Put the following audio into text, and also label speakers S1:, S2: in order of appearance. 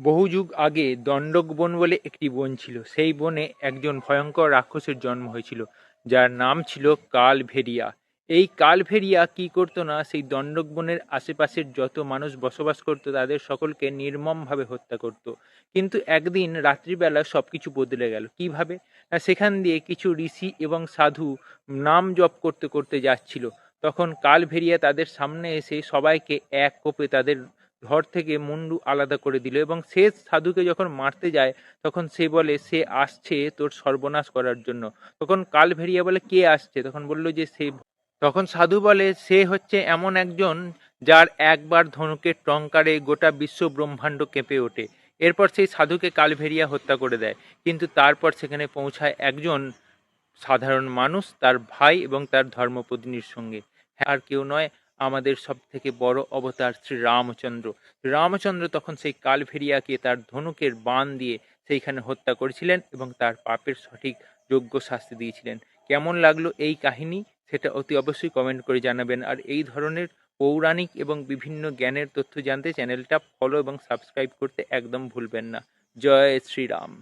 S1: বহু যুগ আগে দণ্ডক বন বলে একটি বন ছিল। সেই বনে একজন ভয়ঙ্কর রাক্ষসের জন্ম হয়েছিল, যার নাম ছিল কালভেরিয়া। এই কালভেরিয়া কি করতো না, সেই দণ্ডক বনের আশেপাশের যত মানুষ বসবাস করতো, তাদের সকলকে নির্মমভাবে হত্যা করত। কিন্তু একদিন রাত্রিবেলা সব কিছু বদলে গেল। কীভাবে? সেখান দিয়ে কিছু ঋষি এবং সাধু নাম জপ করতে করতে যাচ্ছিল। তখন কালভেরিয়া তাদের সামনে এসে সবাইকে এক কোপে তাদের ধর থেকে মুন্ডু আলাদা করে দিল এবং সে সাধুকে যখন মারতে যায় তখন সে বলে সে আসছে তোর সর্বনাশ করার জন্য। তখন কাল কালভেরিয়া বলে কে আসছে? তখন বলল যে সে তখন সাধু বলে সে হচ্ছে এমন একজন যার একবার ধনুকের টঙ্কারে গোটা বিশ্ব ব্রহ্মাণ্ড কেঁপে ওঠে। এরপর সেই সাধুকে কালভেরিয়া হত্যা করে দেয়। কিন্তু তারপর সেখানে পৌঁছায় একজন সাধারণ মানুষ তার ভাই এবং তার ধর্মপত্নীর সঙ্গে। হ্যাঁ, আর কেউ নয় আমাদের সব থেকে বড় অবতার শ্রী রামচন্দ্র। রামচন্দ্র তখন সেই কালভেরিয়াকে তার ধনুকের বান দিয়ে সেইখানে হত্যা করেছিলেন এবং তার পাপের সঠিক যোগ্য শাস্তি দিয়েছিলেন। কেমন লাগল এই কাহিনী? সেটা অতি অবশ্যই কমেন্ট করে জানাবেন। আর এই ধরনের পৌরাণিক এবং বিভিন্ন জ্ঞানের তথ্য জানতে চ্যানেলটা ফলো এবং সাবস্ক্রাইব করতে একদম ভুলবেন না। জয় শ্রীরাম।